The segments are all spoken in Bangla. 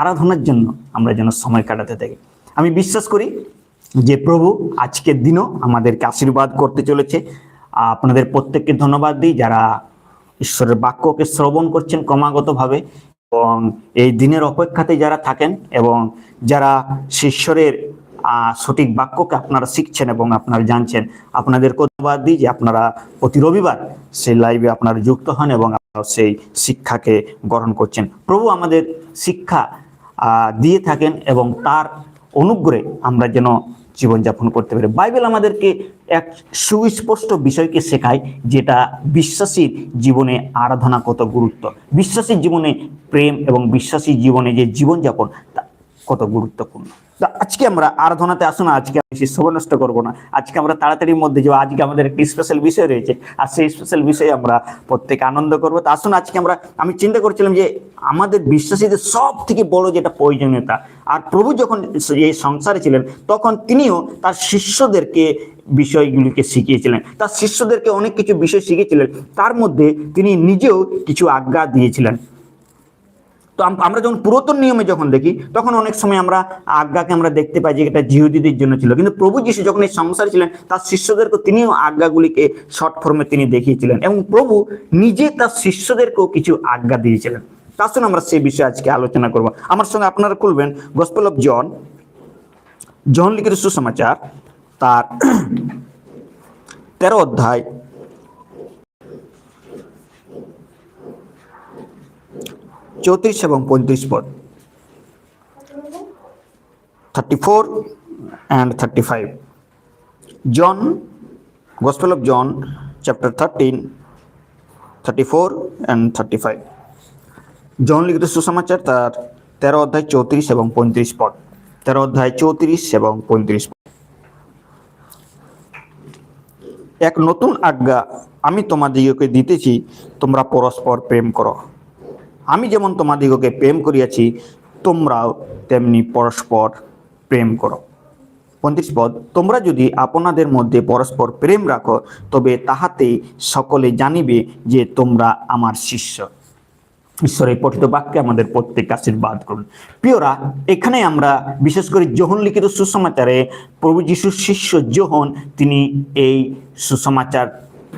আরাধনার জন্য আমরা যেন সময় কাটাতে থাকি। আমি বিশ্বাস করি যে প্রভু আজকের দিনও আমাদেরকে আশীর্বাদ করতে চলেছে। আপনাদের প্রত্যেককে ধন্যবাদ দিই যারা ঈশ্বরের বাক্যকে শ্রবণ করছেন ক্রমাগতভাবে এবং এই দিনের অপেক্ষাতে যারা থাকেন এবং যারা ঈশ্বরের সঠিক বাক্যকে আপনারা শিখছেন এবং আপনারা জানছেন আপনাদের ধন্যবাদ দিই যে আপনারা প্রতি রবিবার সেই লাইভে আপনারা যুক্ত হন এবং সেই শিক্ষাকে গ্রহণ করছেন। প্রভু আমাদের শিক্ষা দিয়ে থাকেন এবং তার অনুগ্রহে আমরা যেন জীবনযাপন করতে পারি। বাইবেল আমাদেরকে এক সুস্পষ্ট বিষয়কে শেখায়, যেটা বিশ্বাসীর জীবনে আরাধনা কত গুরুত্ব। বিশ্বাসীর জীবনে প্রেম এবং বিশ্বাসী জীবনে যে জীবনযাপন, তা কত গুরুত্বপূর্ণ। আজকে আমরা আরাধনাতে আসুন আজকে আমি সময় নষ্ট করব না। আজকে আমরা তাড়াতাড়ির মধ্যে যাব, আজকে আমাদের একটি স্পেশাল বিষয় রয়েছে। আর সেই স্পেশাল বিষয়ে আমরা প্রত্যেকে আনন্দ করব। তো আসুন, আজকে আমরা, আমি চিন্তা করছিলাম যে আমাদের বিশ্বাসীদের সব থেকে বড় যেটা প্রয়োজনীয়তা, আর প্রভু যখন এই সংসারে ছিলেন, তখন তিনিও তার শিষ্যদেরকে বিষয়গুলিকে শিখিয়েছিলেন। তার শিষ্যদেরকে অনেক কিছু বিষয় শিখিয়েছিলেন। তার মধ্যে তিনি নিজেও কিছু আজ্ঞা দিয়েছিলেন। তো আমরা যখন পুরাতন নিয়মে যখন দেখি, তখন অনেক সময় আমরা আজ্ঞাকে আমরা দেখতে পাই যে এটা জিহুদিদের জন্য ছিল। কিন্তু প্রভু যিশু যখন এই সংসারে ছিলেন, তার শিষ্যদেরকে তিনিও আজ্ঞাগুলিকে শর্ট ফর্মে তিনি দেখিয়েছিলেন এবং প্রভু নিজে তার শিষ্যদেরকেও কিছু আজ্ঞা দিয়েছিলেন। তার সঙ্গে আমরা সেই বিষয়ে আজকে আলোচনা করব। আমার সঙ্গে আপনারা খুলবেন গসপেল অফ জন জন লিখিত সুসমাচার, তার তেরো অধ্যায়। চৌত্রিশ এবং পঁয়ত্রিশ পদ। Thirty four and thirty five John gospel of John chapter thirteen thirty four and thirty five John লিখিত সুসমাচার তার তেরো অধ্যায় চৌত্রিশ এবং পঁয়ত্রিশ পদ। তেরো অধ্যায় চৌত্রিশ এবং পঁয়ত্রিশ পদ। এক নতুন আজ্ঞা আমি তোমাদিগকে দিতেছি, তোমরা পরস্পর প্রেম করো। আমি যেমন তোমাদিগকে প্রেম করিয়াছি, তোমরাও তেমনি পরস্পর প্রেম করো। পঁয়ত্রিশ পদ, তোমরা যদি আপনাদের মধ্যে পরস্পর প্রেম রাখো, তবে তাহাতেই সকলে জানিবে যে তোমরা আমার শিষ্য। ঈশ্বরের পঠিত বাক্যে আমাদের প্রত্যেক আশীর্বাদ করুন। প্রিয়রা, এখানে আমরা বিশেষ করে যোহন লিখিত সুসমাচারে প্রভু যিশুর শিষ্য যোহন তিনি এই সুসমাচার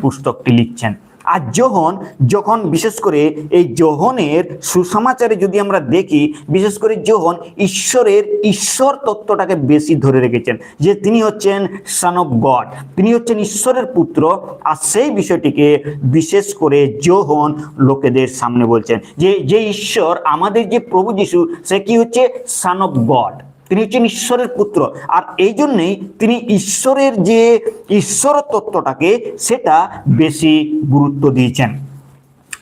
পুস্তকটি লিখছেন আর যোহন যখন বিশেষ করে এই যোহনের সুসমাচারে যদি আমরা দেখি, বিশেষ করে যোহন ঈশ্বরের ঈশ্বর তত্ত্বটাকে বেশি ধরে রেখেছেন। যে তিনি হচ্ছেন সন অফ গড তিনি হচ্ছেন ঈশ্বরের পুত্র, আর সেই বিষয়টিকে বিশেষ করে যোহন লোকেদের সামনে বলছেন। যে যে ঈশ্বর আমাদের যে প্রভু যিশু, সে কি হচ্ছে? সন অফ গড তিনি হচ্ছেন ঈশ্বরের পুত্র। আর এই জন্যেই তিনি ঈশ্বরের যে ঈশ্বর তত্ত্বটাকে, সেটা বেশি গুরুত্ব দিয়েছেন।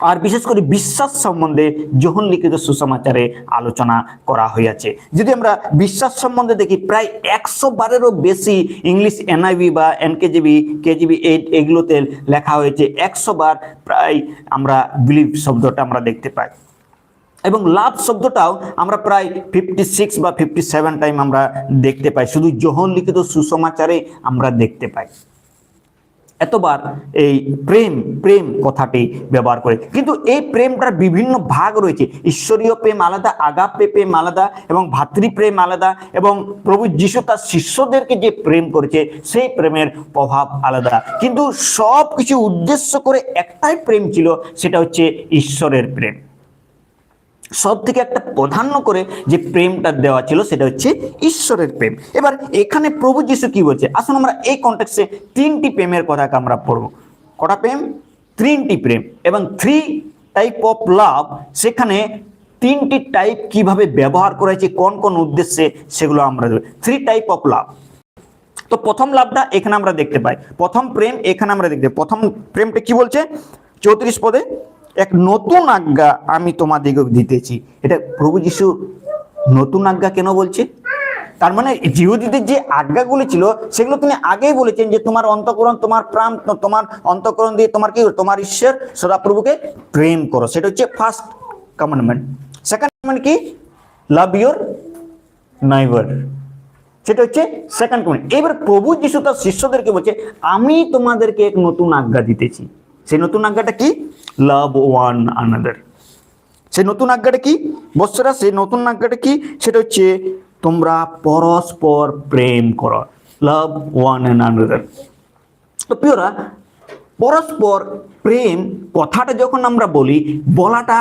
আর বিশেষ করে বিশ্বাস সম্বন্ধে যখন লিখিত সুসমাচারে আলোচনা করা হয়েছে যদি আমরা বিশ্বাস সম্বন্ধে দেখি, প্রায় একশো বারেরও বেশি ইংলিশ এনআইভি বা এনকেজিবি, কেজিবি এইট এগুলোতে লেখা হয়েছে। একশো বার প্রায় আমরা বিলিভ শব্দটা আমরা দেখতে পাই। এবং লাভ শব্দটাও আমরা প্রায় ফিফটি সিক্স বা ফিফটি সেভেন টাইম আমরা দেখতে পাই। শুধু যোহন লিখিত সুসমাচারে আমরা দেখতে পাই। এতবার এই প্রেম প্রেম কথাটি ব্যবহার করে। কিন্তু এই প্রেমটার বিভিন্ন ভাগ রয়েছে। ঈশ্বরীয় প্রেম আলাদা আগাপে প্রেম আলাদা এবং ভাতৃপ্রেম আলাদা এবং প্রভু যিশু তার শিষ্যদেরকে যে প্রেম করেছে, সেই প্রেমের প্রভাব আলাদা। কিন্তু সব কিছু উদ্দেশ্য করে একটাই প্রেম ছিল, সেটা হচ্ছে ঈশ্বরের প্রেম। সব থেকে একটা প্রাধান্য করে যে প্রেমটা দেওয়া ছিল সেটা হচ্ছে ঈশ্বরের প্রেম। এবার এখানে প্রভু যিশু কি বলছে? আসুন আমরা এই কন্টেক্সে তিনটি প্রেমের কথাকে আমরা পড়ব। কটা প্রেম? তিনটি প্রেম। এবং থ্রি টাইপ অফ লাভ সেখানে তিনটি টাইপ কীভাবে ব্যবহার করা হয়েছে, কোন কোন উদ্দেশ্যে সেগুলো আমরা থ্রি টাইপ অফ লাভ তো প্রথম লাভটা এখানে আমরা দেখতে পাই। প্রথম প্রেম এখানে আমরা দেখতে। প্রথম প্রেমটা কি বলছে? চৌত্রিশ পদে এক নতুন আজ্ঞা আমি তোমাদিগকে দিতেছি। এটা প্রভু যিশু নতুন আজ্ঞা কেন বলছে? তার মানে জিহুদিদের যে আজ্ঞাগুলি ছিল, সেগুলো তিনি আগেই বলেছেন যে তোমার অন্তকরণ, তোমার প্রাণ, তোমার অন্তকরণ দিয়ে তোমার কি, তোমার ঈশ্বর সদাপ্রভুকে প্রেম করো। সেটা হচ্ছে ফার্স্ট কমান্ডমেন্ট সেকেন্ড কমান্ড কি? লাভ ইউর নাইবার সেটা হচ্ছে সেকেন্ড পয়েন্ট এবার প্রভু যিশু তার শিষ্যদেরকে বলছে, আমি তোমাদেরকে এক নতুন আজ্ঞা দিতেছি। সেই নতুন আজ্ঞাটা কি? লাভ ওয়ান আনাদার সে নতুন আজ্ঞাটা কি? বৎসরা সেই নতুন আজ্ঞাটা কি? সেটা হচ্ছে তোমরা পরস্পর প্রেম করো। লাভ ওয়ান অ্যান্ড আনাদার তো প্রিয়রা, পরস্পর প্রেম কথাটা যখন আমরা বলি, বলাটা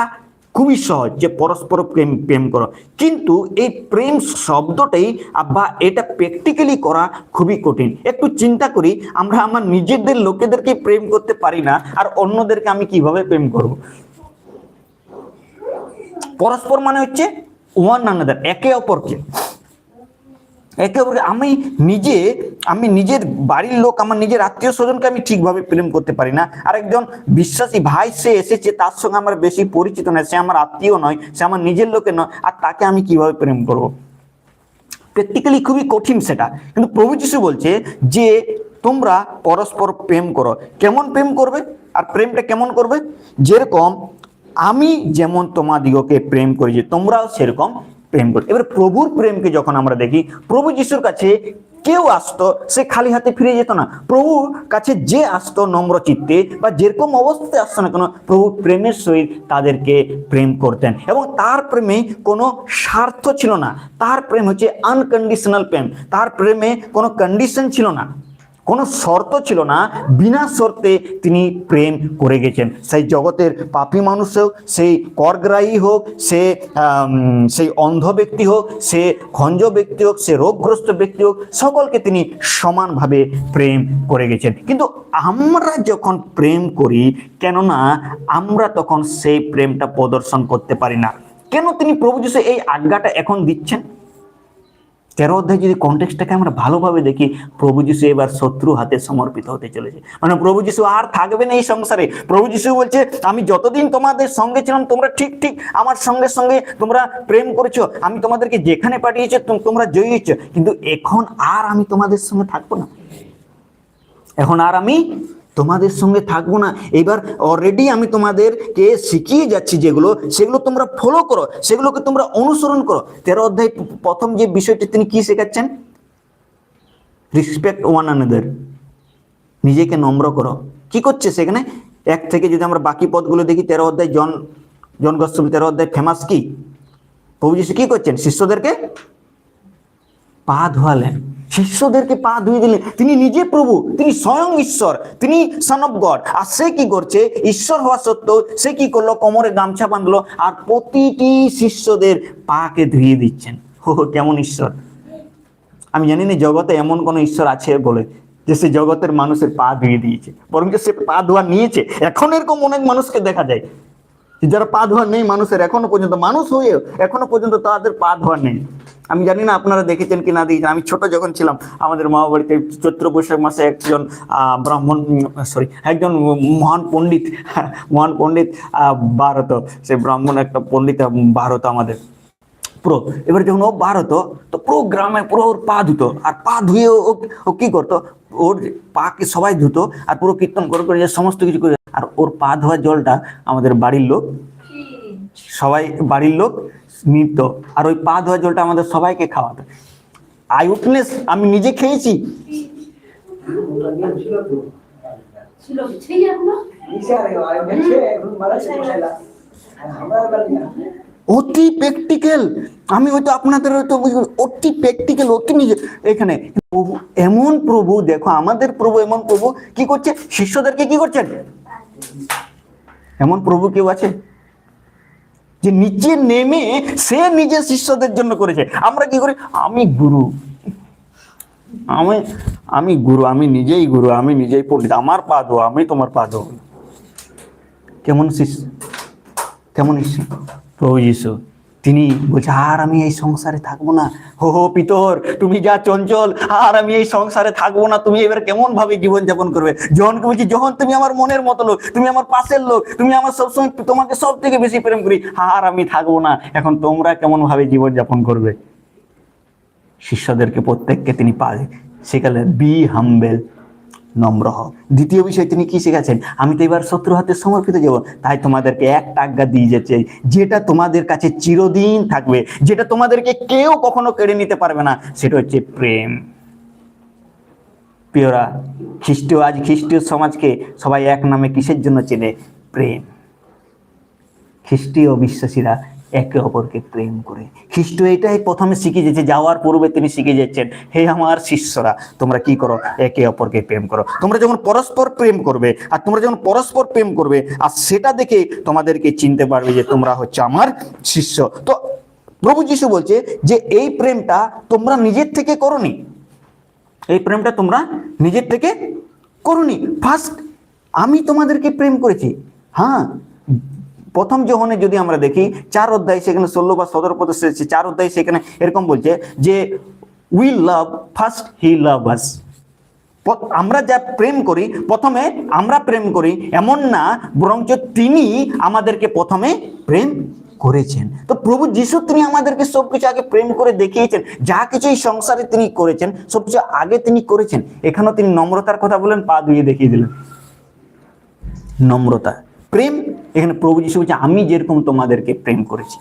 খুবই সহজ যে পরস্পর প্রেম প্রেম করো। কিন্তু এই প্রেম শব্দটাই বা এটা প্র্যাকটিক্যালি করা খুবই কঠিন। একটু চিন্তা করি, আমরা আমার নিজেদের লোকেদেরকে প্রেম করতে পারি না, আর অন্যদেরকে আমি কীভাবে প্রেম করব? পরস্পর মানে হচ্ছে ওয়ান আনাদার একে অপরকে। একে অপরকে আমি নিজে, আমি নিজের বাড়ির লোক, আমার নিজের আত্মীয় স্বজনকে আমি ঠিকভাবে প্রেম করতে পারি না। আর একজন বিশ্বাসী ভাই, সে এসেছে, তার সঙ্গে আমার বেশি পরিচিত নয়, সে আমার আত্মীয় নয়, সে আমার নিজের লোকের নয়, আর তাকে আমি কীভাবে প্রেম করব? প্র্যাকটিক্যালি খুবই কঠিন সেটা। কিন্তু প্রভু যিশু বলছে যে, তোমরা পরস্পর প্রেম করো। কেমন প্রেম করবে? আর প্রেমটা কেমন করবে? যেরকম, আমি যেমন তোমাদিগকে প্রেম করেছি, তোমরাও সেরকম। প্রেম করো। এবার প্রভুর প্রেমকে যখন আমরা দেখি, প্রভু যিশুর কাছে কেউ আসতো, সে খালি হাতে ফিরে যেত না। প্রভুর কাছে যে আসতো নম্র চিত্তে বা যেরকম অবস্থায় আসতো না কেন, প্রভু প্রেমের সহিত তাদেরকে প্রেম করতেন। এবং তার প্রেমে কোনো স্বার্থ ছিল না। তার প্রেম হচ্ছে আনকন্ডিশনাল প্রেম। তার প্রেমে কোনো কন্ডিশন ছিল না। কোনো শর্ত ছিল না, বিনা শর্তে তিনি প্রেম করে গেছেন। সেই জগতের পাপী মানুষ হোক, সেই করগ্রাহী হোক, সে সেই অন্ধ ব্যক্তি হোক, সে খঞ্জ ব্যক্তি হোক, সে রোগগ্রস্ত ব্যক্তি হোক, সকলকে তিনি সমানভাবে প্রেম করে গেছেন। কিন্তু আমরা যখন প্রেম করি, কেননা আমরা তখন সেই প্রেমটা প্রদর্শন করতে পারি না। কেন তিনি প্রভু যিশু এই আজ্ঞাটা এখন দিচ্ছেন? তেরো অধ্যায় যদি কন্টেক্সটাকে আমরা ভালোভাবে দেখি, প্রভু যিশু এবার শত্রু হাতে সমর্পিত হতে চলেছে। মানে প্রভু যিশু আর থাকবে না এই সংসারে। প্রভু যিশু বলছে, আমি যতদিন তোমাদের সঙ্গে ছিলাম, তোমরা ঠিক ঠিক আমার সঙ্গে সঙ্গে তোমরা প্রেম করেছ। আমি তোমাদেরকে যেখানে পাঠিয়েছো, তোম- তোমরা জয়ী হচ্ছ কিন্তু এখন আর আমি তোমাদের সঙ্গে থাকব না। এখন আর আমি তোমাদের সঙ্গে থাকব না। এবার অলরেডি আমি তোমাদেরকে শিখিয়ে যাচ্ছি যেগুলো, সেগুলো তোমরা ফলো করো, সেগুলোকে তোমরা অনুসরণ করো। তেরো অধ্যায় প্রথম যে বিষয়টি তিনি কি শেখাচ্ছেন? রেসপেক্ট ওয়ান আনাদার নিজেকে নম্র করো। কি করছে সেখানে? এক থেকে যদি আমরা বাকি পদগুলো দেখি, তেরো অধ্যায় জন জন গোস্বামী, তেরো অধ্যায় ফেমাস কি? প্রভু যিশু কি করছেন? শিষ্যদেরকে পা ধোয়ালেন। শিষ্যদেরকে পা ধুয়ে দিলেন। তিনি নিজে প্রভু তিনি স্বয়ং ঈশ্বর তিনি সন আর সে কি করছে? ঈশ্বর হওয়া সত্ত্বেও সে কি করল? কোমরে গামছা বাঁধলো আর প্রতিটি শিষ্যদের পাকে ধুয়ে দিচ্ছেন। হো, কেমন ঈশ্বর। আমি জানি না জগতে এমন কোন ঈশ্বর আছে বলে যে সে জগতের মানুষের পা ধুয়ে দিয়েছে বরং সে পা ধোয়া নিয়েছে। এখন এরকম অনেক মানুষকে দেখা যায়। যারা পা ধোয়ার নেই মানুষের এখনও পর্যন্ত, মানুষ হয়ে এখনও পর্যন্ত তাদের পা ধোয়ার নেই। আমি জানি না আপনারা দেখেছেন কি না দেখেছেন, আমি ছোট যখন ছিলাম, আমাদের মা বাড়িতে চৈত্র বৈশাখ মাসে একজন ব্রাহ্মণ, সরি, একজন মহান পণ্ডিত মহান পণ্ডিত বার হতো সে ব্রাহ্মণ একটা পণ্ডিত বার হতো আমাদের, পুরো। এবার যখন ও বার হতো তো পুরো গ্রামে পুরো ওর পা ধুতো, আর পা ধুয়ে ও কি করতো? ওর পাকে সবাই ধুতো, আর পুরো কীর্তন করে করে সমস্ত কিছু করে আর ওর পা ধোয়ার জলটা আমাদের বাড়ির লোক। সবাই বাড়ির লোক নিত আর ওই পা ধোয়ার জলটা আমাদের সবাইকে খাওয়াতো। আই উইটনেস, আমি নিজে খেয়েছি। অতি প্র্যাকটিক্যাল আমি হয়তো আপনাদের হয়তো অতি প্র্যাকটিক্যাল অতি নিজে। এখানে এমন প্রভু, দেখো আমাদের প্রভু, এমন প্রভু। কি করছে? শিষ্যদেরকে কি করছেন? এমন প্রভু কেউ আছে? যে নিচে নেমে সে নিজের শিষ্যদের জন্য করেছে। আমরা কি করি? আমি গুরু। আমি আমি গুরু, আমি নিজেই গুরু, আমি নিজেই পণ্ডিত, আমার পা ধো আমি তোমার পা ধো কেমন শিষ্য? কেমন ঈশ্বর প্রভু যিশু তিনি বলছে, আর আমি এই সংসারে থাকব না। হো হো, পিতর, তুমি যা চঞ্চল, আর আমি এই সংসারে থাকব না। তুমি এবার কেমন ভাবে জীবন যাপন করবে? যখনকে বলছি যখন তুমি আমার মনের মতো লোক, তুমি আমার পাশের লোক, তুমি আমার সবসময় তোমাকে সব থেকে বেশি প্রেম করি, আর আমি থাকব না। এখন তোমরা কেমন ভাবে জীবন যাপন করবে? শিষ্যদেরকে প্রত্যেককে তিনি পায় সেখানে বি হাম্বেল নম্র হও। দ্বিতীয় বিষয়, তিনি কি শিখেছেন আমি তো এবার শত্রু হাতে সমর্পিত যাব, তাই তোমাদেরকে একটা আজ্ঞা দিয়ে যেতে যেটা তোমাদের কাছে চিরদিন থাকবে, যেটা তোমাদেরকে কেউ কখনো কেড়ে নিতে পারবে না, সেটা হচ্ছে প্রেম। প্রিয়রা, খ্রিস্টীয়, আজ খ্রিস্টীয় সমাজকে সবাই এক নামে কিসের জন্য চেনে? প্রেম। খ্রিস্টীয় বিশ্বাসীরা একে অপরকে প্রেম করে। খ্রিস্ট এটাই প্রথমে শিখে যেছে যাওয়ার পূর্বে তিনি শিখে যাচ্ছেন হে আমার শিষ্যরা, তোমরা কি করো? একে অপরকে প্রেম করো। তোমরা যখন পরস্পর প্রেম করবে, আর তোমরা যখন পরস্পর প্রেম করবে, আর সেটা দেখে তোমাদেরকে চিনতে পারবে যে তোমরা হচ্ছে আমার শিষ্য। তো প্রভু যিশু বলছে যে, এই প্রেমটা তোমরা নিজের থেকে করনি। এই প্রেমটা তোমরা নিজের থেকে করনি। ফার্স্ট আমি তোমাদেরকে প্রেম করেছি। হ্যাঁ প্রথম যখনে যদি আমরা দেখি, চার অধ্যায় সেখানে ষোলো বা সতেরো পদ চার অধ্যায় সেখানে এরকম বলছে যে উই লাভ ফার্স্ট হি লাভ আস আমরা যা প্রেম করি, প্রথমে আমরা প্রেম করি, এমন না, বরঞ্চ তিনি আমাদেরকে প্রথমে প্রেম করেছেন। তো প্রভু যিশু তিনি আমাদেরকে সবকিছু আগে প্রেম করে দেখিয়েছেন। যা কিছু এই সংসারে তিনি করেছেন, সবকিছু আগে তিনি করেছেন। এখানেও তিনি নম্রতার কথা বলেন, পা ধুয়ে দেখিয়ে দিলেন। নম্রতা। প্রেম এখানে প্রভু যিশু বলছে, আমি যেরকম তোমাদেরকে প্রেম করেছি,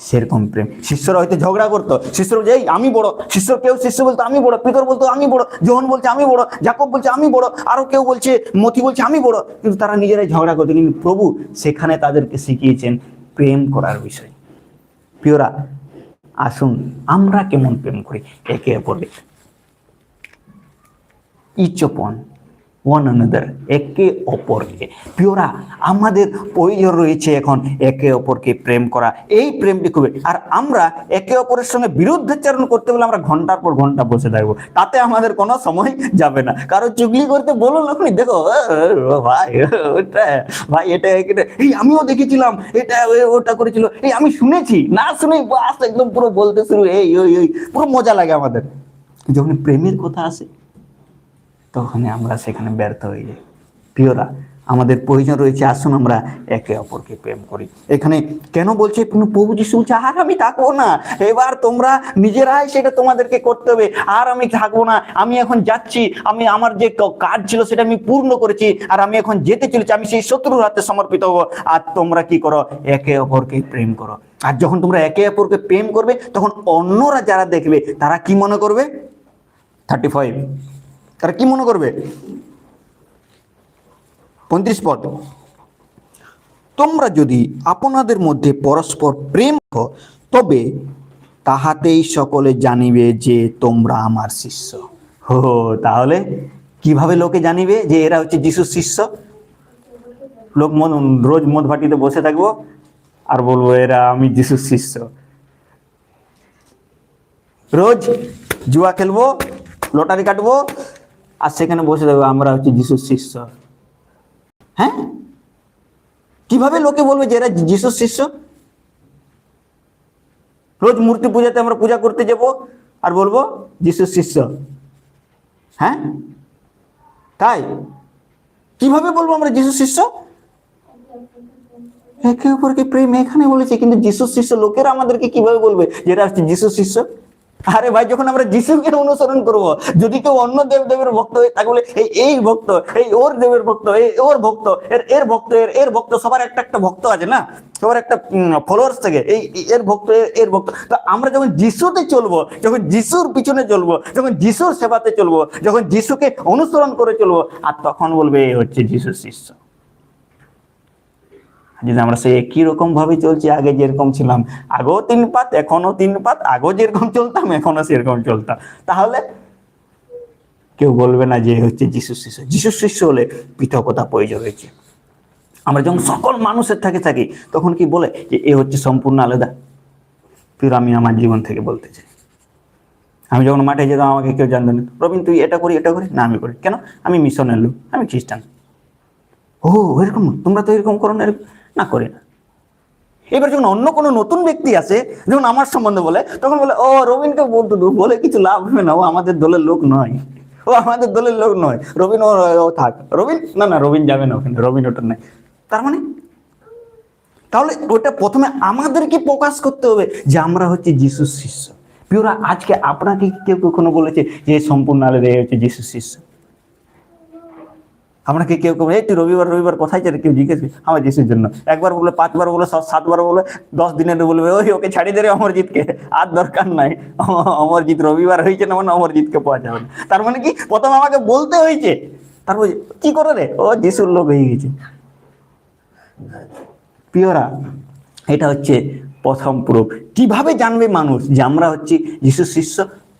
সেরকম প্রেম। শিষ্যরা হয়তো ঝগড়া করতো। শিষ্য বলছে, এই, আমি বড়। শিষ্য কেউ, শিষ্য বলতো, আমি বড়। পিতর বলতো, আমি বড়। জোহন বলছে, আমি বড়। জাকব বলছে, আমি বড়। আরও কেউ বলছে, মতি বলছে, আমি বড়। কিন্তু তারা নিজেরাই ঝগড়া করতো। কিন্তু প্রভু সেখানে তাদেরকে শিখিয়েছেন প্রেম করার বিষয়। প্রিয়রা, আসুন, আমরা কেমন প্রেম করি? একে অপরকে। ইচ অপন ওয়ান আনাদার একে অপরকে। প্রিয়রা, আমাদের প্রয়োজন রয়েছে এখন একে অপরকে প্রেম করা। এই প্রেমটি খুবই। আর আমরা একে অপরের সঙ্গে বিরুদ্ধাচারণ করতে বলে আমরা ঘণ্টার পর ঘণ্টা বসে থাকব। তাতে আমাদের কোনো সময় যাবে না। কারও চুগলি করতে বলুন এখনই দেখো ভাই ওটা, ভাই, এটা এই আমিও দেখেছিলাম, এটা ওটা করেছিল। এই আমি শুনেছি, না শুনে বাস একদম পুরো বলতে শুরু, এই, ওই ওই, পুরো মজা লাগে আমাদের। যখন প্রেমের কথা আসে তখন আমরা সেখানে ব্যর্থ হয়ে যাই। প্রিয়রা, আমাদের প্রয়োজন রয়েছে, আসুন আমরা একে অপরকে প্রেম করি। এখানে কেন বলছে, প্রভু যিশু বলছে, আর আমি থাকব না। এবার তোমরা নিজেরাই সেটা তোমাদেরকে করতে হবে। আর আমি থাকব না। আমি এখন যাচ্ছি। আমি আমার যে কাজ ছিল সেটা আমি পূর্ণ করেছি। আর আমি এখন যেতে চলেছি। আমি সেই শত্রুর হাতে সমর্পিত হব। আর তোমরা কি করো? একে অপরকে প্রেম করো। আর যখন তোমরা একে অপরকে প্রেম করবে, তখন অন্যরা যারা দেখবে, তারা কি মনে করবে? থার্টি ফাইভ তারা কি মনে করবে? পঁয়ত্রিশ পদ। তোমরা যদি আপনাদের মধ্যে পরস্পর প্রেম তবে তাহাতেই সকলে জানিবে যে তোমরা আমার শিষ্য। হো তাহলে কীভাবে লোকে জানিবে যে এরা হচ্ছে যিশুর শিষ্য? লোক মদ রোজ মদ ভাটিতে বসে থাকব আর বলব, এরা আমি যিশুর শিষ্য। রোজ জুয়া খেলব, লটারি কাটবো আর সেখানে বসে থাকব আমরা হচ্ছে যিশুর শিষ্য। হ্যাঁ? কীভাবে লোকে বলবে যে এরা যিশুর শিষ্য? রোজ মূর্তি পূজাতে আমরা পূজা করতে যাব আর বলব যিশুর শিষ্য। হ্যাঁ? তাই? কীভাবে বলব আমরা যিশুর শিষ্য? একে অপরকে প্রেম এখানে বলেছে, কিন্তু যিশুর শিষ্য লোকেরা আমাদেরকে কীভাবে বলবে যেটা হচ্ছে যিশুর শিষ্য? আরে ভাই, যখন আমরা যিশুকে অনুসরণ করব, যদি কেউ অন্য দেব দেবের ভক্ত হয়ে থাকে বলে এই এই ভক্ত, এই ওর দেবের ভক্ত, এই ওর ভক্ত, এর এর ভক্ত, এর এর ভক্ত, সবার একটা একটা ভক্ত আছে না? সবার একটা ফলোয়ার্স থেকে এই, এর ভক্ত, এর- এর ভক্ত। তো আমরা যখন যিশুতে চলবো, যখন যিশুর পিছনে চলবো, যখন যিশুর সেবাতে চলবো, যখন যিশুকে অনুসরণ করে চলবো, আর তখন বলবে, এই হচ্ছে যিশুর শিষ্য। যদি আমরা সেই একই রকম ভাবে চলছি, আগে যেরকম ছিলাম, আগেও তিন পাত এখনও তিন পাত, আগেও যেরকম চলতাম এখনও সেরকম চলতাম। তাহলে কেউ বলবে না যে হচ্ছে যিশু শিষ্য। যিশু শিষ্য হলে পৃথকতা প্রয়োজন হয়েছে। আমরা যখন সকল মানুষের থাকে থাকি, তখন কি বলে যে এ হচ্ছে সম্পূর্ণ আলাদা? ফির আমি আমার জীবন থেকে বলতে চাই। আমি যখন মাঠে যেতাম, আমাকে কেউ জানতো না। তুই এটা করি এটা করি? না, আমি করি। কেন? আমি মিশনের লোক, আমি খ্রিস্টান। ও, এরকম? তোমরা তো এরকম করো না, এরকম? না, করি না। এবার যখন অন্য কোনো নতুন ব্যক্তি আসে, যখন আমার সম্বন্ধে বলে, তখন বলে, ও, রবিনকে বলতো বলে কিছু লাভ হবে না, ও আমাদের দলের লোক নয়। ও আমাদের দলের লোক নয়। রবিন, ও থাক। রবিন? না না, রবিন যাবে না ওখানে, রবিন ওটা নাই। তার মানে? তাহলে ওটা প্রথমে আমাদেরকে প্রকাশ করতে হবে যে আমরা হচ্ছে যিশুর শিষ্য। পিওরা, আজকে আপনাকে কেউ কখনো বলেছে যে সম্পূর্ণ আলাদা হচ্ছে যিশুর শিষ্য। আপনাকে কেউ কেউ এই তুই রবিবার রবিবার কোথায় যাবে? কেউ জিজ্ঞেস আমার যিশুর জন্য। একবার বলে পাঁচবার বলে সাতবার বলে দশ দিনের বলবে, ওই ওকে ছাড়িয়ে দেবে অমরজিৎকে। আর দরকার নাই। অমরজিৎ রবিবার হয়েছে না মানে অমরজিৎকে পাওয়া যাবে না। তার মানে কি? প্রথম আমাকে বলতে হয়েছে। তারপর কি করে রে? ও যিশুর লোক হয়ে গেছে। প্রিয়রা, এটা হচ্ছে প্রথম প্রুফ কীভাবে জানবে মানুষ যে আমরা হচ্ছি যিশু শিষ্য?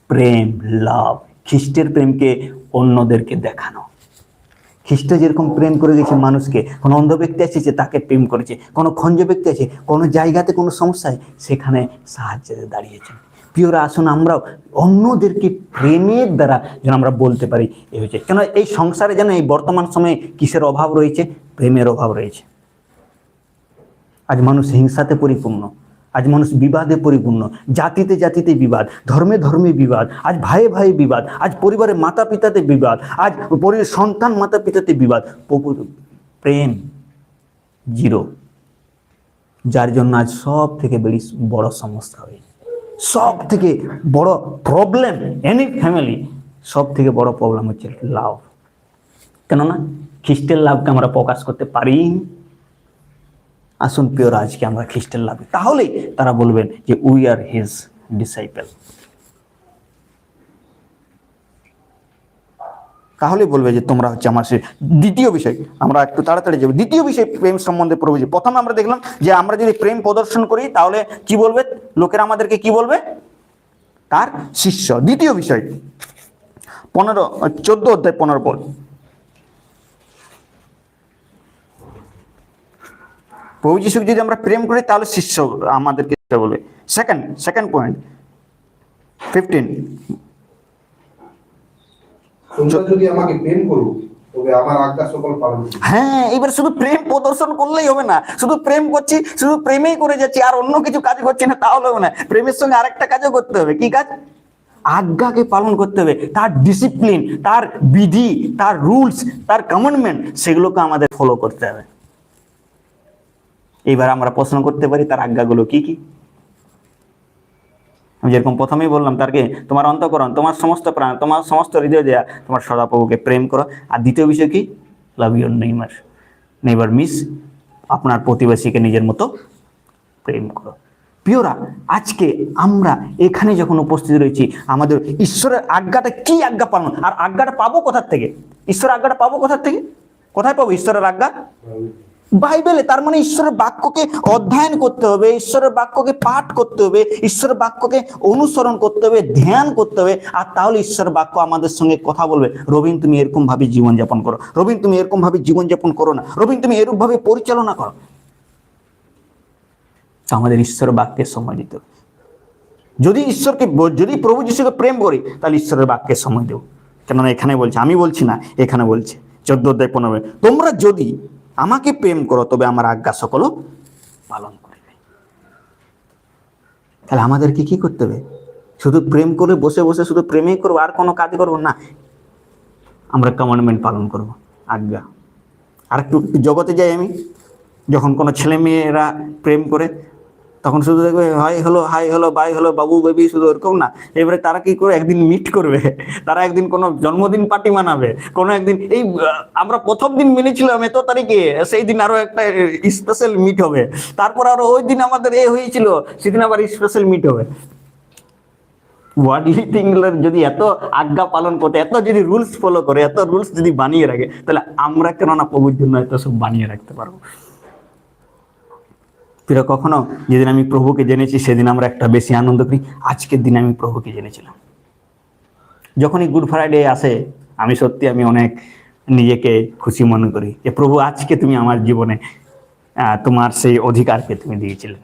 প্রেম, লাভ। খ্রিস্টের প্রেমকে অন্যদেরকে দেখানো। খ্রিস্ট যেরকম প্রেম করে গেছে মানুষকে, কোনো অন্ধ ব্যক্তি আছে যে তাকে প্রেম করেছে, কোনো খঞ্জ ব্যক্তি আছে, কোনো জায়গাতে কোনো সমস্যায়, সেখানে সাহায্যে দাঁড়িয়েছেন। প্রিয়রা, আসুন আমরাও অন্যদেরকে প্রেমের দ্বারা যেন আমরা বলতে পারি এ হয়েছে। কেন এই সংসারে যেন এই বর্তমান সময়ে কিসের অভাব রয়েছে? প্রেমের অভাব রয়েছে। আজ মানুষ হিংসাতে পরিপূর্ণ। আজ মানুষ বিবাদে পরিপূর্ণ, জাতিতে জাতিতে বিবাদ, ধর্মে ধর্মে বিবাদ, আজ ভাইয়ে ভাইয়ে বিবাদ, আজ পরিবারে মাতা পিতাতে বিবাদ, আজ সন্তান মাতা পিতাতে বিবাদ প্রেম জিরো, যার জন্য আজ সব থেকে বেশি বড় সমস্যা হয়েছে সব থেকে বড় প্রবলেম এনি ফ্যামিলি সব থেকে বড় প্রবলেম হচ্ছে লাভ কেননা খ্রিস্টের লাভকে আমরা প্রকাশ করতে পারি আসুন পিওর আজকে আমরা খ্রিস্টের লাভ। তাহলেই তারা বলবেন যে উই আর হিজ ডিসাইপেল তাহলে বলবে যে, তোমরা হচ্ছে আমার দ্বিতীয় বিষয়, আমরা একটু তাড়াতাড়ি যাব। দ্বিতীয় বিষয়, প্রেম সম্বন্ধে প্রভু যে, প্রথমে আমরা দেখলাম যে, আমরা যদি প্রেম প্রদর্শন করি, তাহলে কি বলবে? লোকেরা আমাদেরকে কি বলবে? তার শিষ্য। দ্বিতীয় বিষয়, পনেরো, চোদ্দ অধ্যায় পনেরো পদ। প্রভু যিশুকে যদি আমরা প্রেম করি তাহলে শিষ্য আমাদেরকে বলবে। সেকেন্ড সেকেন্ড পয়েন্ট ফিফটিন হ্যাঁ এবার শুধু প্রেম প্রদর্শন করলেই হবে না। শুধু প্রেম করছি শুধু প্রেমেই করে যাচ্ছি আর অন্য কিছু কাজ করছি না তাহলে হবে না। প্রেমের সঙ্গে আরেকটা কাজও করতে হবে। কি কাজ? আজ্ঞাকে পালন করতে হবে। তার ডিসিপ্লিন তার বিধি তার রুলস তার কমান্ডমেন্ট সেগুলোকে আমাদের ফলো করতে হবে। এইবার আমরা প্রশ্ন করতে পারি, তার আজ্ঞাগুলো কি কি? আমি যেরকম প্রথমেই বললাম তারকে তোমার অন্তকরণ, তোমার সমস্ত প্রাণ, তোমার সমস্ত হৃদয় দেয়া, তোমার সদাপ্রভুকে প্রেম করো। আর দ্বিতীয় বিষয় কি? লাভ ইউর নেইমার নেইবার মিস আপনার প্রতিবেশীকে নিজের মতো প্রেম করো। প্রিয়রা, আজকে আমরা এখানে যখন উপস্থিত রয়েছি, আমাদের ঈশ্বরের আজ্ঞাটা কি আজ্ঞা পালন? আর আজ্ঞাটা পাবো কোথার থেকে? ঈশ্বরের আজ্ঞাটা পাবো কোথার থেকে? কোথায় পাবো? ঈশ্বরের আজ্ঞা? বাইবেলে তার মানে ঈশ্বরের বাক্যকে অধ্যয়ন করতে হবে, ঈশ্বরের বাক্যকে পাঠ করতে হবে, ঈশ্বরের বাক্যকে অনুসরণ করতে হবে, ধ্যান করতে হবে, আর তাহলে ঈশ্বরের বাক্য আমাদের সঙ্গে কথা বলবে। রবীন, তুমি এরকম ভাবে জীবনযাপন করো। রবীন, তুমি এরকম ভাবে জীবনযাপন করো না। রবীন, তুমি এরকম ভাবে পরিচালনা করো। আমাদের ঈশ্বরের বাক্যের সময় দিতে হবে। যদি ঈশ্বরকে, যদি প্রভু যিশুকে প্রেম করি, তাহলে ঈশ্বরের বাক্যের সময় দেব। কেননা এখানে বলছে, আমি বলছি না, এখানে বলছে। চোদ্দ অধ্যায় পনেরো। তোমরা যদি আমাকে প্রেম করো, তবে আমার আজ্ঞা সকল পালন করবে। তাহলে আমাদেরকে কি করতে হবে? শুধু প্রেম করে বসে বসে শুধু প্রেমেই করব, আর কোনো কাজ করব? না। আমরা কমান্ডমেন্ট পালন করব, আজ্ঞা। আর একটু জগতে যাই আমি। যখন কোনো ছেলে মেয়েরা প্রেম করে তখন শুধু দেখবে, হাই হলো হাই হলো বাই হলো বাবু, বেবি, শুধু ওরকম না। এবারে তারা কি করে একদিন মিট করবে? তারা একদিন কোনো জন্মদিন পার্টি মানাবে? কোনো একদিন, এই, আমরা প্রথম দিন মিলেছিলাম এত তারিখে, সেই দিন আরও একটা স্পেশাল মিট হবে। তারপর আরও ওই দিন আমাদের এ হয়েছিল, সেদিন আবার স্পেশাল মিট হবে। ওয়ার্ডলি থিংগুলোর যদি এত আজ্ঞা পালন করতে, এত যদি রুলস ফলো করে, এত রুলস যদি বানিয়ে রাখে, তাহলে আমরা কেন না প্রভুর জন্য এত সব বানিয়ে রাখতে পারব? প্রিয়, কখনো যেদিন আমি প্রভুকে জেনেছি, সেদিন আমরা একটা বেশি আনন্দ করি। আজকের দিনে আমি প্রভুকে জেনেছিলাম। যখনই গুড ফ্রাইডে আসে, আমি সত্যি আমি অনেক নিজেকে খুশি মনে করি যে, প্রভু, আজকে তুমি আমার জীবনে তোমার সেই অধিকারকে তুমি দিয়েছিলে।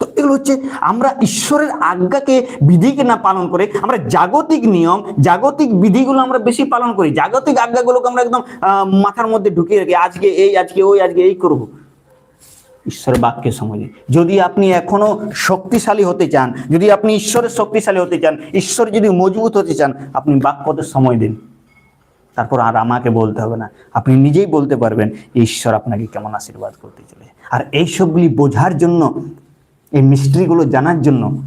তো এগুলো হচ্ছে আমরা ঈশ্বরের আজ্ঞাকে, বিধিকে না পালন করে আমরা জাগতিক নিয়ম, জাগতিক বিধিগুলো আমরা বেশি পালন করি। জাগতিক আজ্ঞাগুলোকে আমরা একদম মাথার মধ্যে ঢুকিয়ে রাখি, আজকে এই, আজকে ওই, আজকে এই করব। ঈশ্বরের বাক্যের সময় দিন। যদি আপনি এখনও শক্তিশালী হতে চান, যদি আপনি ঈশ্বরের শক্তিশালী হতে চান, ঈশ্বর যদি মজবুত হতে চান, আপনি বাক্যতে সময় দিন। তারপর আর আমাকে বলতে হবে না। আপনি নিজেই বলতে পারবেন, ঈশ্বর আপনাকে কেমন আশীর্বাদ করতে চলে আর এইসবগুলি বোঝার জন্য, এই মিস্ট্রিগুলো জানার জন্য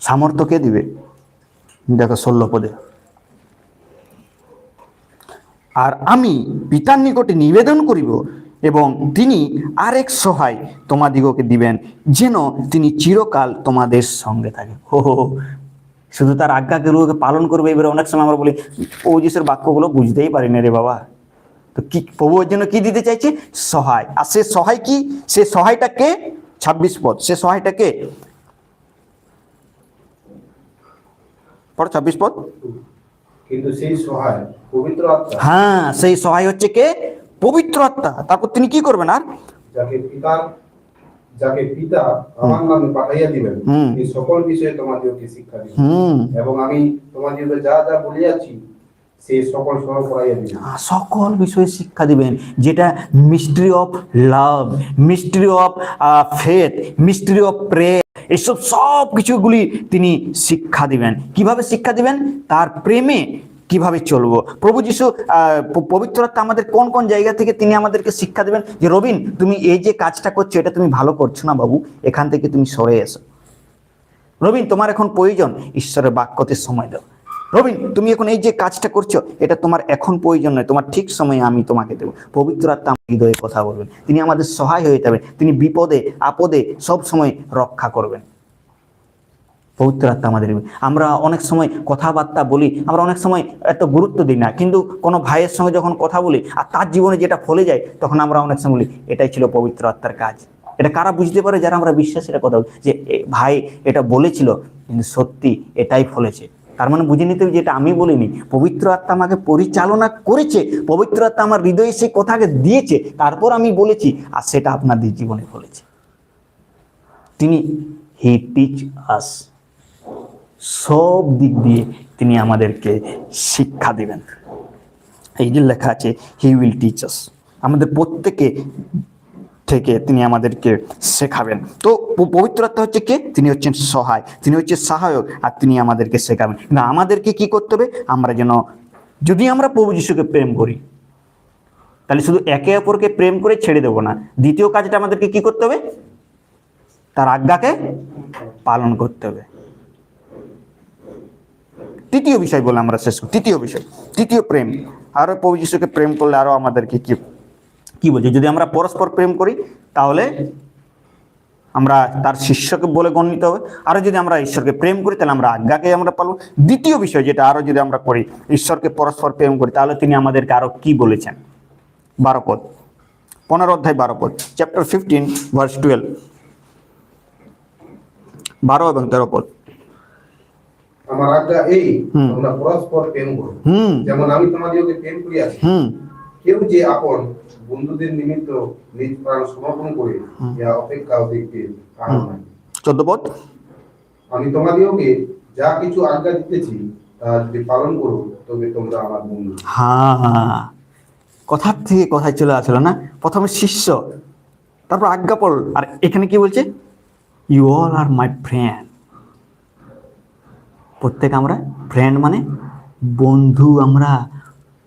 সামর্থ্য কে দিবে? দেখো ষোল্ল পদে। আর আমি পিতার নিকটে নিবেদন করিব এবং তিনি আরেক সহায় তোমাদিগকে দিবেন যেন তিনি চিরকাল তোমাদের সঙ্গে থাকে। হো হো। শুধু তার আজ্ঞাগুলোকে পালন করবে এবারে অনেক সময় আমরা বলি ও যিশুর বাক্যগুলো বুঝতেই পারি না রে বাবা। তো কি প্রভু ওর জন্য কি দিতে চাইছে? সহায়। আর সে সহায় কি? সে সহায়টাকে ছাব্বিশ পদ। সে সহায়টাকে ছাব্বিশ পদ। কিন্তু সেই সহায় পবিত্র আত্মা। হ্যাঁ সেই সহায় হচ্ছে কে? পবিত্র আত্মা তারপর তিনি কি করবেন আর? যাকে পিতার যাকে পিতা আমার নামে পাঠাইয়া দিবেন। এই সকল বিষয়ে তোমাদেরকে শিক্ষা দিবেন। এবং আমি তোমাদেরকে যা যা বলিয়াছি সকল বিষয়ে শিক্ষা দিবেন যেটা mystery of love mystery of faith mystery of pray এসব সব কিছুগুলি তিনি শিক্ষা দিবেন। কীভাবে শিক্ষা দিবেন? তার প্রেমে কীভাবে চলবো? প্রভু যিশু পবিত্রতা আমাদের কোন কোন জায়গা থেকে তিনি আমাদেরকে শিক্ষা দেবেন? যে, রবিন, তুমি এই যে কাজটা করছ, এটা তুমি ভালো করছ না বাবু? এখান থেকে তুমি সরে এসো। রবিন, তোমার এখন প্রয়োজন ঈশ্বরের বাক্যতে সময় দাও। রবিন, তুমি এখন এই যে কাজটা করছ, এটা তোমার এখন প্রয়োজন নয়, তোমার ঠিক সময়ে আমি তোমাকে দেবো। পবিত্র আত্মা হৃদয়ে কথা বলবেন। তিনি আমাদের সহায় হয়ে যাবেন। তিনি বিপদে, আপদে সব সময় রক্ষা করবেন। পবিত্র আত্মা আমাদের। আমরা অনেক সময় কথাবার্তা বলি, আমরা অনেক সময় এত গুরুত্ব দিই না, কিন্তু কোনো ভাইয়ের সঙ্গে যখন কথা বলি আর তার জীবনে যেটা ফলে যায়, তখন আমরা অনেক সময় বলি, এটাই ছিল পবিত্র আত্মার কাজ। এটা কারা বুঝতে পারে যারা আমরা বিশ্বাসের কথা বলি? যে ভাই এটা বলেছিল, কিন্তু সত্যি এটাই ফলেছে। তার মানে বুঝে নিতে হবে যে এটা আমি বলিনি। পবিত্র আত্মা আমাকে পরিচালনা করেছে, পবিত্র আত্মা আমার হৃদয়ে সেই কথাকে দিয়েছে, তারপর আমি বলেছি, আর সেটা আপনাদের জীবনে ফলেছে। তিনি হি টিচ আস সব দিক দিয়ে তিনি আমাদেরকে শিক্ষা দিবেন। এই যে লেখা আছে হি উইল টিচ আস আমাদের প্রত্যেকে থেকে তিনি আমাদেরকে শেখাবেন। তো প- পবিত্র আত্মা হচ্ছে কে? তিনি হচ্ছেন সহায়। তিনি হচ্ছে সহায়ক, আর তিনি আমাদেরকে শেখাবেন। না, আমাদেরকে কি করতে হবে? আমরা যেন, যদি আমরা প্রভু যিশুকে প্রেম করি, তাহলে শুধু একে অপরকে প্রেম করে ছেড়ে দেবো না। দ্বিতীয় কাজটা আমাদেরকে কি করতে হবে? তার আজ্ঞাকে পালন করতে হবে। তৃতীয় বিষয় বলে আমরা শেষ করি। তৃতীয় বিষয়, তৃতীয় প্রেম। আরও প্রভু যিশুকে প্রেম করলে আরও আমাদেরকে কি কি বলছে? যদি আমরা পরস্পর প্রেম করি, তাহলে আমরা তার শিষ্যকে বলে গণিত হবে। আরও যদি আমরা ঈশ্বরকে প্রেম করি, তাহলে আমরা আজ্ঞাকে আমরা পালন দ্বিতীয় বিষয় যেটা আরও যদি আমরা করি, ঈশ্বরকে পরস্পর প্রেম করি, তাহলে তিনি আমাদেরকে আরও কি বলেছেন? বারো পদ। পনেরো অধ্যায় বারো পদ। চ্যাপ্টার ফিফটিন ভার্স টুয়েলভ বারো এবং তেরো পদ। আমার আজ্ঞা এই। তোমরা পরস্পর প্রেম করো। যেমন আমি তোমাদেরকে প্রেম করিয়াছি কেউ যে আপন বন্ধুদের নিমিত্ত নিজ প্রাণ সমর্পণ করে ইহা অপেক্ষা অধিক কারণ চোদ্দ পদ? আমি তোমাদেরকে যা কিছু আজ্ঞা দিতেছি তা যদি পালন করো তবে তোমরা আমার বন্ধু। হ্যাঁ কথার থেকে কথায় চলে আসলো না? প্রথমে শিষ্য তারপর আজ্ঞাপল। আর এখানে কি বলছে? You all are my friend প্রত্যেক আমরা ফ্রেন্ড মানে বন্ধু, আমরা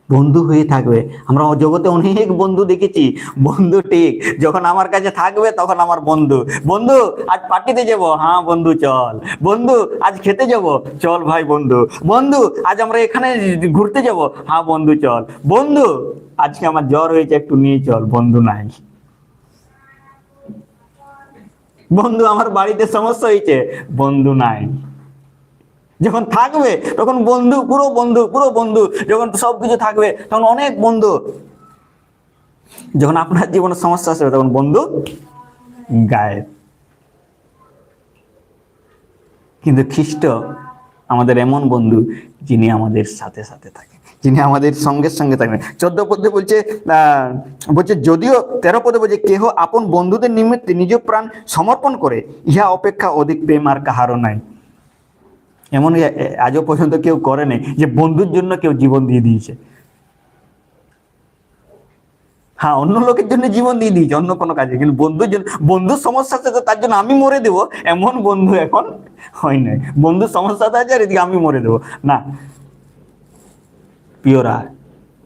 বন্ধু হয়ে থাকবে। আমরা জগতে অনেক বন্ধু দেখেছি, বন্ধু ঠিক। যখন আমার কাছে থাকবে তখন আমার বন্ধু। বন্ধু, আজ পার্টিতে যাব? হ্যাঁ বন্ধু, চল। বন্ধু, আজ খেতে যাব? চল ভাই, বন্ধু। বন্ধু, আজ আমরা এখানে ঘুরতে যাব? হ্যাঁ বন্ধু, চল। বন্ধু, আজকে আমার জ্বর হয়েছে, একটু নিয়ে চল। বন্ধু নাই। বন্ধু, আমার বাড়িতে সমস্যা হয়েছে। বন্ধু নাই। যখন থাকবে, তখন বন্ধু, পুরো বন্ধু পুরো বন্ধু, যখন সব কিছু থাকবে, তখন অনেক বন্ধু। যখন আপনার জীবনে সমস্যা আসবে, তখন বন্ধু গায়েব। কিন্তু খ্রিস্ট আমাদের এমন বন্ধু যিনি আমাদের সাথে সাথে থাকেন, যিনি আমাদের সঙ্গে সঙ্গে থাকবেন চোদ্দ পদে বলছে বলছে, যদিও তেরো পদে বলছে, কেহ আপন বন্ধুদের নিমিত্তে নিজ প্রাণ সমর্পণ করে, ইহা অপেক্ষা অধিক প্রেম আর কাহারও নাই এমন আজও পর্যন্ত কেউ করে নাই যে বন্ধুর জন্য কেউ জীবন দিয়ে দিয়েছে। হ্যাঁ অন্য লোকের জন্য জীবন দিয়ে দিয়েছে, অন্য কোনো কাজে। কিন্তু বন্ধুর জন্য, বন্ধুর সমস্যা আছে তার জন্য আমি মরে দেবো। এমন বন্ধু এখন হয় নাই। বন্ধুর সমস্যাটা আছে আর এদিকে আমি মরে দেবো। না। পিওরা,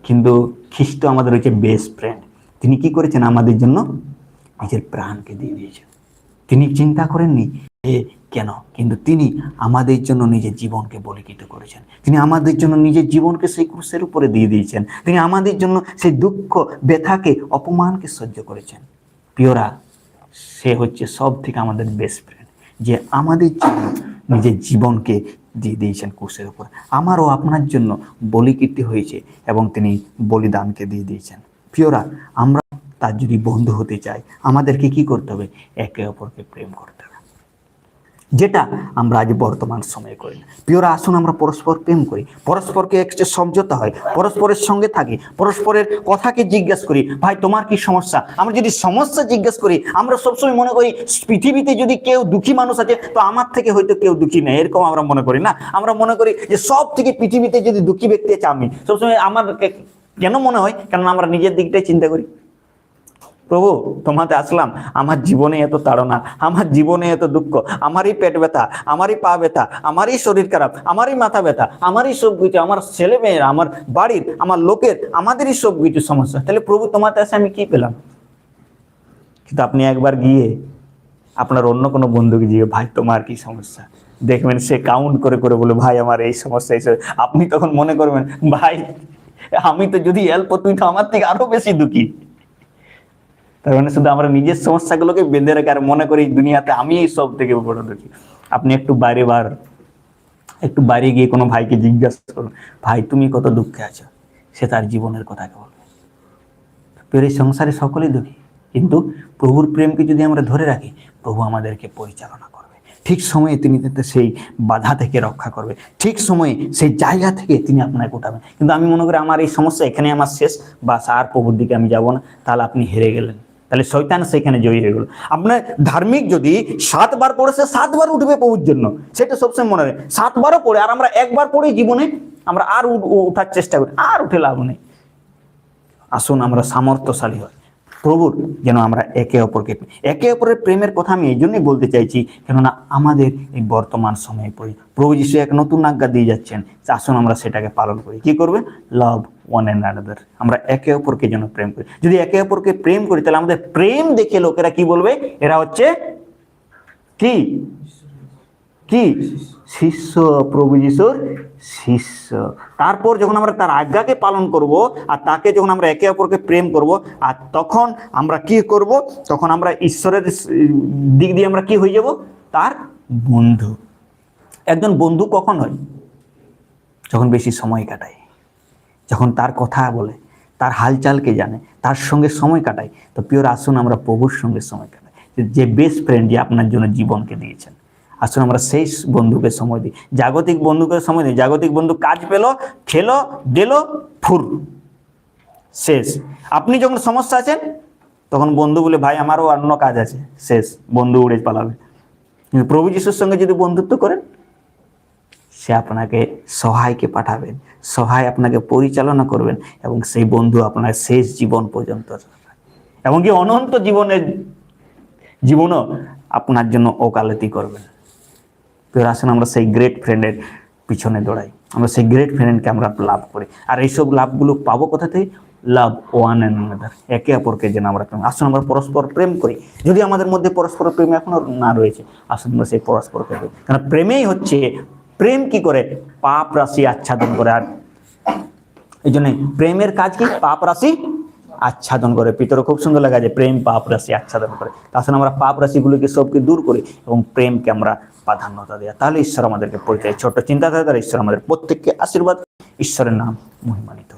কিন্তু খ্রিস্ট আমাদের হচ্ছে বেস্ট ফ্রেন্ড তিনি কি করেছেন? আমাদের জন্য নিজের প্রাণকে দিয়ে দিয়েছেন। তিনি চিন্তা করেননি যে কেন? কিন্তু তিনি আমাদের জন্য নিজের জীবনকে বলিকিত করেছেন। তিনি আমাদের জন্য নিজের জীবনকে সেই ক্রুশের উপরে দিয়ে দিয়েছেন। তিনি আমাদের জন্য সেই দুঃখ, ব্যথাকে, অপমানকে সহ্য করেছেন। পিওরা সে হচ্ছে সব থেকে আমাদের বেস্ট ফ্রেন্ড যে আমাদের জন্য নিজের জীবনকে দিয়ে দিয়েছেন ক্রুশের উপর। আমারও আপনার জন্য বলিকীর্তি হয়েছে এবং তিনি বলিদানকে দিয়ে দিয়েছেন। প্রিয়রা, আমরা তার যদি বন্ধু হতে চায়, আমাদেরকে কি করতে হবে? একে অপরকে প্রেম করতে হবে। যেটা আমরা আজ বর্তমান সময়ে করি না। প্রিয়রা, আসুন আমরা পরস্পর প্রেম করি। পরস্পরকে একটা সমঝোতা হয়। পরস্পরের সঙ্গে থাকি। পরস্পরের কথাকে জিজ্ঞেস করি, ভাই, তোমার কি সমস্যা? আমরা যদি সমস্যা জিজ্ঞেস করি, আমরা সবসময় মনে করি, পৃথিবীতে যদি কেউ দুঃখী মানুষ আছে, তো আমার থেকে হয়তো কেউ দুঃখী নেই। এরকম আমরা মনে করি না। আমরা মনে করি যে, সব থেকে পৃথিবীতে যদি দুঃখী ব্যক্তি আছে আমি, সবসময় আমার কেন মনে হয়? কারণ আমরা নিজের দিকটাই চিন্তা করি। প্রভু, তোমাতে আসলাম। আমার জীবনে এত তাড়না, আমার জীবনে এত দুঃখ, আমারই পেট ব্যথা, আমারই পা ব্যথা, আমারই শরীর খারাপ, আমারই মাথা ব্যথা, আমারই সব কিছু, আমার ছেলে মেয়ের আমার বাড়ির, আমার লোকের, আমাদেরই সব কিছু সমস্যা। তাহলে প্রভু, তোমাতে আসে আমি কি পেলাম? কিন্তু আপনি একবার গিয়ে আপনার অন্য কোনো বন্ধুকে গিয়ে ভাই, তোমার কি সমস্যা? দেখবেন সে কাউন্ট করে করে বলে, ভাই, আমার এই সমস্যা, এই আপনি তখন মনে করবেন, ভাই, আমি তো যদি হেল্প তুই তো আমার থেকে আরও বেশি দুঃখী। তার মানে শুধু আমরা নিজের সমস্যাগুলোকে বেঁধে রেখে আর মনে করি দুনিয়াতে আমি সব থেকে বড় দুঃখী আপনি একটু বাইরে বার, একটু বাইরে গিয়ে কোনো ভাইকে জিজ্ঞাসা করুন, ভাই, তুমি কত দুঃখে আছো? সে তার জীবনের কথাকে বলবে। এই সংসারে সকলেই দুঃখী। কিন্তু প্রভুর প্রেমকে যদি আমরা ধরে রাখি, প্রভু আমাদেরকে পরিচালনা করবে। ঠিক সময়ে তিনি সেই বাধা থেকে রক্ষা করবে। ঠিক সময়ে সেই জায়গা থেকে তিনি আপনাকে উঠাবেন। কিন্তু আমি মনে করি আমার এই সমস্যা এখানে আমার শেষ বা আর প্রভুর দিকে আমি যাব না। তাহলে আপনি হেরে গেলেন। তাহলে শয়তান সেখানে জয়ী হয়ে গেল। আপনার ধার্মিক যদি সাতবার পড়ে, সে সাতবার উঠবে প্রভুর জন্য। সেটা সবসময় মনে হয় সাতবারও পড়ে, আর আমরা একবার পড়ে জীবনে আমরা আর উঠ- উঠার চেষ্টা করি, আর উঠে লাভ নেই। আসুন আমরা সামর্থ্যশালী হয় প্রভুর যেন আমরা একে অপরকে, একে অপরের প্রেমের কথা আমি এই জন্যই বলতে চাইছি, কেননা আমাদের এই বর্তমান সময়ে পড়ি। প্রভু যিশু এক নতুন আজ্ঞা দিয়ে যাচ্ছেন, আসুন আমরা সেটাকে পালন করি। কি করবে? লাভ ওয়ান অ্যান্ড আনাদার আমরা একে অপরকে যেন প্রেম করি। যদি একে অপরকে প্রেম করি, তাহলে আমাদের প্রেম দেখে লোকেরা কি বলবে? এরা হচ্ছে কি? কি? শিষ্য, প্রভু যিশুর শিষ্য। তারপর যখন আমরা তার আজ্ঞাকে পালন করব, আর তাকে যখন আমরা একে অপরকে প্রেম করব, আর তখন আমরা কি করব? তখন আমরা ঈশ্বরের দিক দিয়ে আমরা কি হয়ে যাব? তার বন্ধু। একজন বন্ধু কখন হয়? যখন বেশি সময় কাটায়। যখন তার কথা বলে, তার হালচালকে জানে, তার সঙ্গে সময় কাটায়, তো পিওর আসুন আমরা প্রভুর সঙ্গে সময় কাটাই। যে- বেস্ট ফ্রেন্ড যে আপনার জন্য জীবনকে দিয়েছেন। আসুন আমরা সেই বন্ধুকে সময় দিই। জাগতিক বন্ধুকে সময় দিই। জাগতিক বন্ধু কাজ পেল, খেলো, দিলো, ফুর। শেষ। আপনি যখন সমস্যা আছেন, তখন বন্ধু বলে, ভাই, আমারও অন্য কাজ আছে। শেষ। বন্ধু উড়ে পালাবে। কিন্তু প্রভু যিশুর সঙ্গে যদি বন্ধুত্ব করেন সে আপনাকে সহায়কে পাঠাবেন, সহায় আপনাকে পরিচালনা করবেন এবং সেই বন্ধু আপনার শেষ জীবন পর্যন্ত। এমনকি অনন্ত জীবনের জীবনও আপনার জন্য ওকালতি করবেন। তো আসুন আমরা সেই গ্রেট ফ্রেন্ডের পিছনে দৌড়াই। আমরা সেই গ্রেট ফ্রেন্ডকে আমরা লাভ করি। আর এইসব লাভগুলো পাবো কোথা থেকে? লাভ ওয়ান অ্যান্ড আনাদার একে অপরকে যেন আমরা প্রেম আসুন আমরা পরস্পর প্রেম করি। যদি আমাদের মধ্যে পরস্পর প্রেম এখনও না রয়েছে, আসুন আমরা সেই পরস্পর প্রেম করি। কারণ প্রেমেই হচ্ছে প্রেম কি করে? পাপ রাশি আচ্ছাদন করে। আর এই জন্য প্রেমের কাজ কি? পাপ রাশি আচ্ছাদন করে। পিতর খুব সুন্দর লাগা যে প্রেম, পাপ রাশি আচ্ছাদন করে। তাছাড়া আমরা পাপ রাশিগুলোকে সবকে দূর করি এবং প্রেমকে আমরা প্রাধান্যতা দেওয়া তাহলে ঈশ্বর আমাদেরকে পরিচয় ছোট্ট চিন্তাধারা দ্বারা ঈশ্বর আমাদের প্রত্যেককে আশীর্বাদ। ঈশ্বরের নাম মহিমানিত